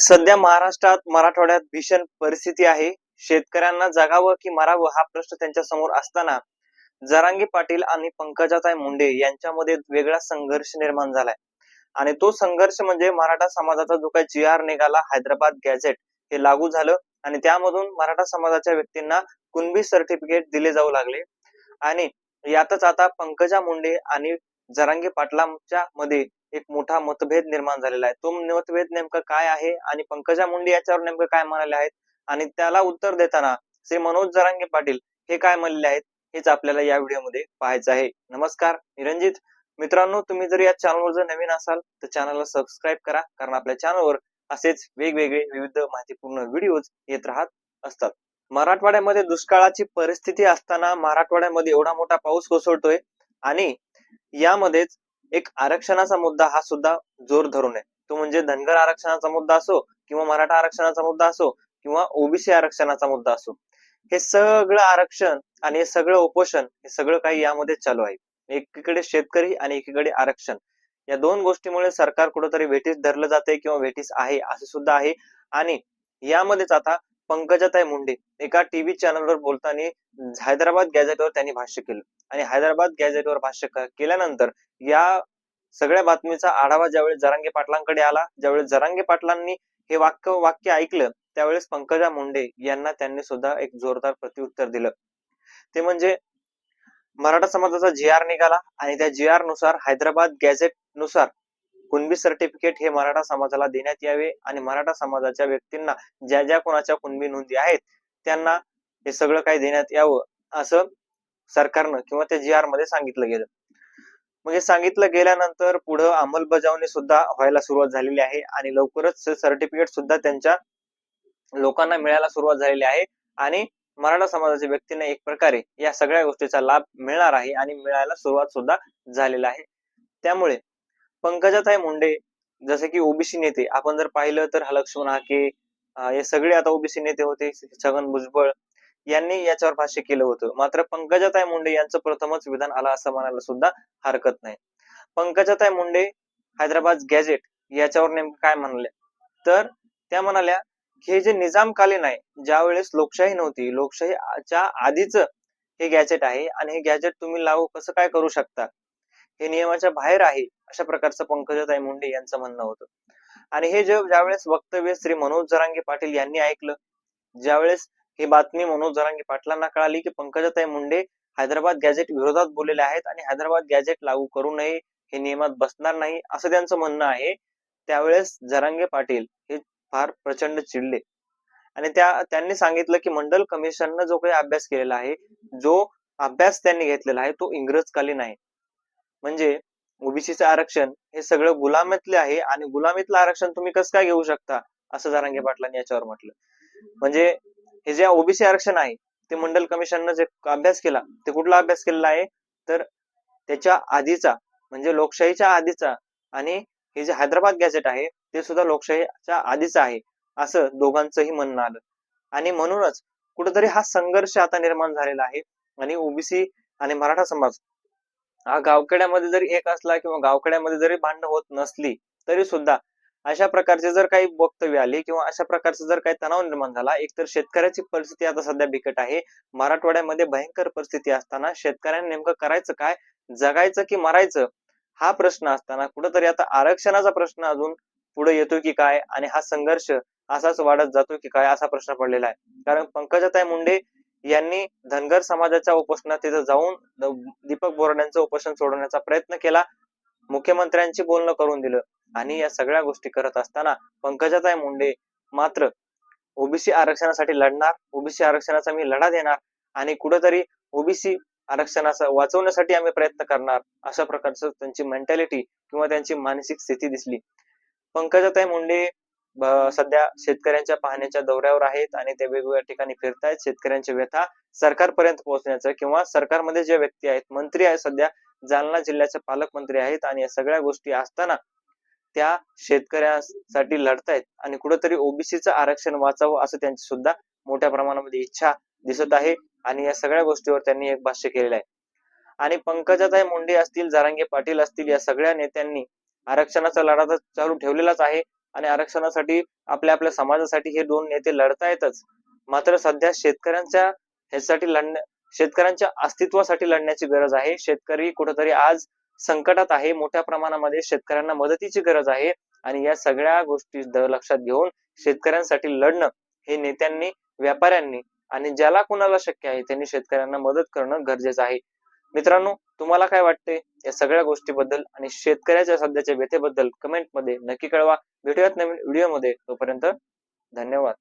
सध्या महाराष्ट्रात मराठवाड्यात भीषण परिस्थिती आहे. शेतकऱ्यांना जगावं की मारावं हा प्रश्न त्यांच्यासमोर असताना जरांगी पाटील आणि पंकजाताई मुंडे यांच्यामध्ये वेगळा संघर्ष निर्माण झालाय. आणि तो संघर्ष म्हणजे मराठा समाजाचा जो काही जी आर निघाला हैदराबाद गॅझेट हे लागू झालं आणि त्यामधून मराठा समाजाच्या व्यक्तींना कुणबी सर्टिफिकेट दिले जाऊ लागले. आणि यातच आता पंकजा मुंडे आणि जरांगी पाटलांच्या मध्ये एक मोठा मतभेद निर्माण झालेला आहे. तो मतभेद नेमका काय आहे आणि पंकजा मुंडे याच्यावर नेमकं काय म्हणाले आहेत? आणि त्याला उत्तर देताना श्री मनोज जरांगे पाटील हे काय म्हणले आहेत? हेच आपल्याला या व्हिडिओमध्ये पाहायचं आहे. नमस्कार निरंजित. मित्रांनो तुम्ही जर या चॅनलवर जर नवीन असाल तर चॅनलला सबस्क्राईब करा. कारण आपल्या चॅनलवर असेच वेगवेगळे विविध माहितीपूर्ण व्हिडिओज येत राहत असतात. मराठवाड्यामध्ये दुष्काळाची परिस्थिती असताना मराठवाड्यामध्ये एवढा मोठा पाऊस कोसळतोय. आणि यामध्येच एक आरक्षणाचा मुद्दा हा सुद्धा जोर धरून आहे. तो म्हणजे धनगर आरक्षणाचा मुद्दा असो किंवा मराठा आरक्षणाचा मुद्दा असो किंवा ओबीसी आरक्षणाचा मुद्दा असो. हे सगळं आरक्षण आणि हे सगळं उपोषण हे सगळं काही यामध्ये चालू आहे. एकीकडे शेतकरी आणि एकीकडे आरक्षण. या दोन गोष्टीमुळे सरकार कुठंतरी वेठीस धरलं जाते किंवा वेठीस आहे असं सुद्धा आहे. आणि यामध्येच आता पंकजाताई मुंडे एका टीव्ही चॅनलवर बोलताना हैदराबाद गॅझेटवर त्यांनी भाष्य केलं. आणि हैदराबाद गॅझेटवर भाष्य केल्यानंतर या सगळ्या बातमीचा आढावा ज्यावेळेस जरांगे पाटलांकडे आला ज्यावेळेस जरांगे पाटलांनी हे वाक्य वाक्य ऐकलं त्यावेळेस पंकजा मुंडे यांना त्यांनी सुद्धा एक जोरदार प्रत्युत्तर दिलं. ते म्हणजे मराठा समाजाचा जी आर निघाला आणि त्या जी आरनुसार हैदराबाद गॅझेटनुसार कुणबी सर्टिफिकेट हे मराठा समाजाला देण्यात यावे आणि मराठा समाजाच्या व्यक्तींना ज्या ज्या कोणाच्या कुणबी नोंदी आहेत त्यांना हे सगळं काही देण्यात यावं असं सरकारनं किंवा त्या जी आरमध्ये सांगितलं गेलं. मग हे सांगितलं गेल्यानंतर पुढं अंमलबजावणी सुद्धा व्हायला सुरुवात झालेली आहे आणि लवकरच सर्टिफिकेट सुद्धा त्यांच्या लोकांना मिळायला सुरुवात झालेली आहे आणि मराठा समाजाच्या व्यक्तींना एक प्रकारे या सगळ्या गोष्टीचा लाभ मिळणार आहे आणि मिळायला सुरुवात सुद्धा झालेला आहे. त्यामुळे पंकजाताई मुंडे. जसे की ओबीसी नेते. आपण जर पाहिलं तर लक्ष्मण आके हे सगळे आता ओबीसी नेते होते. छगन भुजबळ यांनी याच्यावर भाष्य केलं होतं. मात्र पंकजाताई मुंडे यांचं प्रथमच विधान आलं असं म्हणायला सुद्धा हरकत नाही. पंकजाताई मुंडे हैदराबाद गॅजेट याच्यावर नेमकं काय म्हणले? तर त्या म्हणाल्या हे जे निजामकालीन आहे ज्या वेळेस लोकशाही नव्हती लोकशाहीच्या आधीच हे गॅजेट आहे आणि हे गॅजेट तुम्ही लागू कसं काय करू शकता? हे नियमाच्या बाहेर आहे अशा प्रकारचं पंकजाताई मुंडे यांचं म्हणणं होतं. आणि हे जे ज्यावेळेस वक्तव्य श्री मनोज जरांगे पाटील यांनी ऐकलं ज्यावेळेस ही बातमी मनोज जरांगे पाटलांना कळाली की पंकजाताई मुंडे हैदराबाद गॅझेट विरोधात बोललेले आहेत आणि हैदराबाद गॅझेट लागू करू नये हे नियमात बसणार नाही असं त्यांचं म्हणणं आहे त्यावेळेस जरांगे पाटील हे फार प्रचंड चिडले. आणि त्या त्यांनी सांगितलं की मंडल कमिशननं जो काही अभ्यास केलेला आहे जो अभ्यास त्यांनी घेतलेला आहे तो इंग्रजकालीन आहे. म्हणजे ओबीसीचं आरक्षण हे सगळं गुलामीतले आहे आणि गुलामीतलं आरक्षण तुम्ही कसं काय घेऊ शकता? असं जारांगे पाटलांनी याच्यावर म्हटलं. म्हणजे हे जे ओबीसी आरक्षण आहे ते मंडल कमिशननं जे अभ्यास केला ते कुठला अभ्यास केलेला आहे? तर त्याच्या आधीचा म्हणजे लोकशाहीच्या आधीचा आणि हे जे हैदराबाद गॅझेट आहे ते सुद्धा लोकशाहीच्या आधीच आहे असं दोघांचंही म्हणणं आलं. आणि म्हणूनच कुठेतरी हा संघर्ष आता निर्माण झालेला आहे आणि ओबीसी आणि मराठा समाज हा गावखेड्यामध्ये जरी एक असला किंवा गावखेड्यामध्ये जरी भांडणं होत नसली तरी सुद्धा अशा प्रकारचे जर काही वक्तव्य आली किंवा अशा प्रकारचे जर काही तणाव निर्माण झाला एकतर शेतकऱ्याची परिस्थिती आता सध्या बिकट आहे. मराठवाड्यामध्ये भयंकर परिस्थिती असताना शेतकऱ्यांनी नेमकं करायचं काय जगायचं की मरायचं हा प्रश्न असताना कुठंतरी आता आरक्षणाचा प्रश्न अजून पुढे येतोय की काय आणि हा संघर्ष असाच वाढत जातोय की काय असा प्रश्न पडलेला आहे. कारण पंकजाताई मुंडे यांनी धनगर समाजाच्या उपोषणात तिथं जाऊन दीपक बोराड्यांचं उपोषण सोडवण्याचा प्रयत्न केला. मुख्यमंत्र्यांची बोलणं करून दिलं आणि या सगळ्या गोष्टी करत असताना पंकजाताई मुंडे मात्र ओबीसी आरक्षणासाठी लढणार. ओबीसी आरक्षणाचा मी लढा देणार आणि कुठेतरी ओबीसी आरक्षणाचा वाचवण्यासाठी आम्ही प्रयत्न करणार अशा प्रकारचं त्यांची मेंटॅलिटी किंवा त्यांची मानसिक स्थिती दिसली. पंकजाताई मुंडे सध्या शेतकऱ्यांच्या पाहण्याच्या दौऱ्यावर आहेत आणि ते वेगवेगळ्या ठिकाणी फिरतायत. शेतकऱ्यांची व्यथा सरकारपर्यंत पोहोचण्याचं किंवा सरकारमध्ये जे व्यक्ती आहेत मंत्री आहेत सध्या जालना जिल्ह्याचे पालकमंत्री आहेत आणि या सगळ्या गोष्टी असताना त्या शेतकऱ्यांसाठी लढतायत आणि कुठेतरी ओबीसीचं आरक्षण वाचावं असं त्यांची सुद्धा मोठ्या प्रमाणामध्ये इच्छा दिसत आहे आणि या सगळ्या गोष्टीवर त्यांनी एक भाष्य केलेलं आहे. आणि पंकजाताई मुंडे असतील जारांगे पाटील असतील या सगळ्या नेत्यांनी आरक्षणाचा लढा तर चालू ठेवलेलाच आहे. आणि आरक्षणासाठी आपल्या आपल्या समाजासाठी हे दोन नेते लढतायतच. मात्र सध्या शेतकऱ्यांच्या ह्यासाठी लढण्या शेतकऱ्यांच्या अस्तित्वासाठी लढण्याची गरज आहे. शेतकरी कुठेतरी आज संकटात आहे. मोठ्या प्रमाणामध्ये शेतकऱ्यांना मदतीची गरज आहे. आणि या सगळ्या गोष्टी लक्षात घेऊन शेतकऱ्यांसाठी लढणं हे नेत्यांनी व्यापाऱ्यांनी आणि ज्याला कुणाला शक्य आहे त्यांनी शेतकऱ्यांना मदत करणं गरजेचं आहे. मित्रांनो तुम्हाला काय वाटते या सगळ्या गोष्टीबद्दल आणि शेतकऱ्याच्या सध्याच्या व्यथेबद्दल कमेंटमध्ये नक्की कळवा. भेटूयात नवीन व्हिडिओमध्ये तोपर्यंत धन्यवाद.